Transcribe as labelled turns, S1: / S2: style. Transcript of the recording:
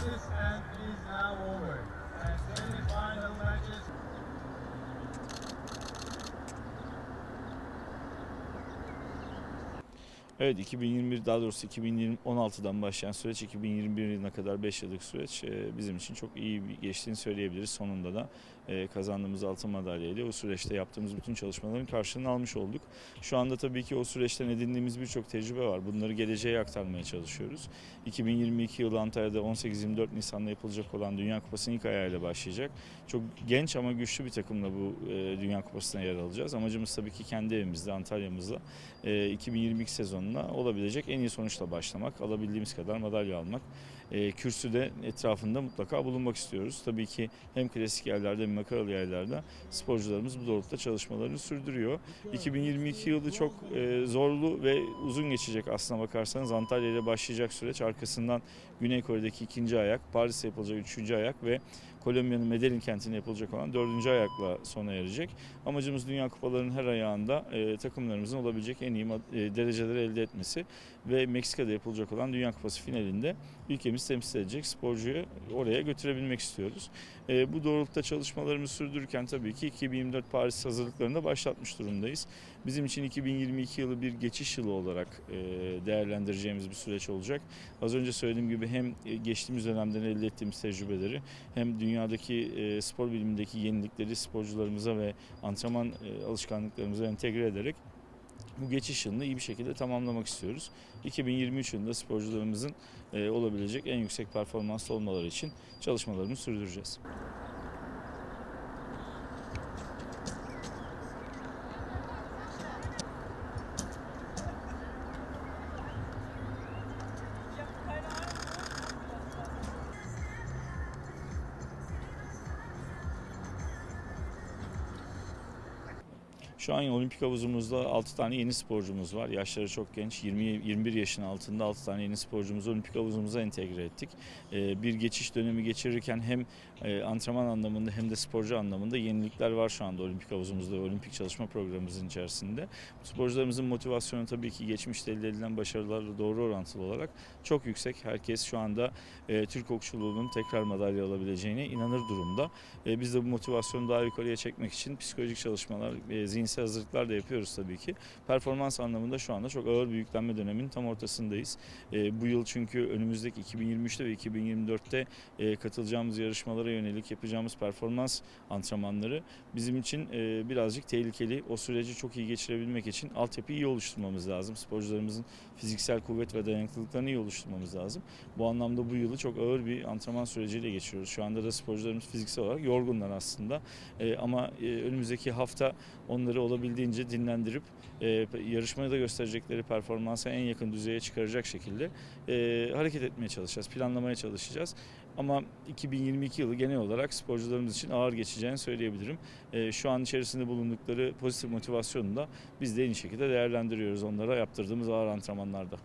S1: matches and is now over. And semi-final matches.
S2: Evet 2021 daha doğrusu 2016'dan başlayan süreç 2021 yılına kadar 5 yıllık süreç e, bizim için çok iyi geçtiğini söyleyebiliriz. Sonunda da e, kazandığımız altın madalyayla o süreçte yaptığımız bütün çalışmaların karşılığını almış olduk. Şu anda tabii ki o süreçten edindiğimiz birçok tecrübe var. Bunları geleceğe aktarmaya çalışıyoruz. 2022 yılı Antalya'da 18-24 Nisan'da yapılacak olan Dünya Kupası'nın ilk ayağıyla başlayacak. Çok genç ama güçlü bir takımla bu e, Dünya Kupası'na yer alacağız. Amacımız tabii ki kendi evimizde, Antalya'mızda e, 2022 sezonuna olabilecek en iyi sonuçla başlamak, alabildiğimiz kadar madalya almak. E, kürsüde etrafında mutlaka bulunmak istiyoruz. Tabii ki hem klasik yerlerde hem makaralı yerlerde sporcularımız bu doğrultuda çalışmalarını sürdürüyor. 2022 yılı çok e, zorlu ve uzun geçecek aslına bakarsanız. Antalya ile başlayacak süreç arkasından Güney Kore'deki ikinci ayak, Paris'te yapılacak üçüncü ayak ve Kolombiya'nın Medellin kentinde yapılacak olan dördüncü ayakla sona erecek. Amacımız Dünya Kupalarının her ayağında e, takımlarımızın olabilecek en iyi e, dereceleri elde etmesi ve Meksika'da yapılacak olan Dünya Kupası finalinde ülkemizi temsil edecek sporcuyu oraya götürebilmek istiyoruz. E, bu doğrultuda çalışmalarımızı sürdürürken tabii ki 2024 Paris hazırlıklarını da başlatmış durumdayız. Bizim için 2022 yılı bir geçiş yılı olarak e, değerlendireceğimiz bir süreç olacak. Az önce söylediğim gibi hem e, geçtiğimiz dönemden elde ettiğimiz tecrübeleri hem dünyadaki e, spor bilimindeki yenilikleri sporcularımıza ve antrenman e, alışkanlıklarımıza entegre ederek bu geçiş yılını iyi bir şekilde tamamlamak istiyoruz. 2023 yılında sporcularımızın e, olabilecek en yüksek performanslı olmaları için çalışmalarımızı sürdüreceğiz. Şu an olimpik havuzumuzda 6 tane yeni sporcumuz var. Yaşları çok genç. 20 21 yaşın altında 6 tane yeni sporcumuzu olimpik havuzumuza entegre ettik. Ee, Bir geçiş dönemi geçirirken hem e, antrenman anlamında hem de sporcu anlamında yenilikler var şu anda olimpik havuzumuzda ve olimpik çalışma programımızın içerisinde. Sporcularımızın motivasyonu tabii ki geçmişte elde edilen başarılarla doğru orantılı olarak çok yüksek. Herkes şu anda e, Türk okçuluğunun tekrar madalya alabileceğine inanır durumda. E, Biz de bu motivasyonu daha yukarıya çekmek için psikolojik çalışmalar, e, zihinsel hazırlıklar da yapıyoruz tabii ki. Performans anlamında şu anda çok ağır bir yüklenme döneminin tam ortasındayız. E, Bu yıl çünkü önümüzdeki 2023'te ve 2024'te e, katılacağımız yarışmalara yönelik yapacağımız performans antrenmanları bizim için e, birazcık tehlikeli. O süreci çok iyi geçirebilmek için altyapıyı iyi oluşturmamız lazım. Sporcularımızın fiziksel kuvvet ve dayanıklılıklarını iyi oluşturmamız lazım. Bu anlamda bu yılı çok ağır bir antrenman süreciyle geçiyoruz. Şu anda da sporcularımız fiziksel olarak yorgunlar aslında. E, ama e, önümüzdeki hafta onları olabildiğince dinlendirip e, yarışmaya da gösterecekleri performansa en yakın düzeye çıkaracak şekilde e, hareket etmeye çalışacağız, planlamaya çalışacağız. Ama 2022 yılı genel olarak sporcularımız için ağır geçeceğini söyleyebilirim. E, şu an içerisinde bulundukları pozitif motivasyonu da biz de iyi şekilde değerlendiriyoruz onlara yaptırdığımız ağır antrenmanlarda.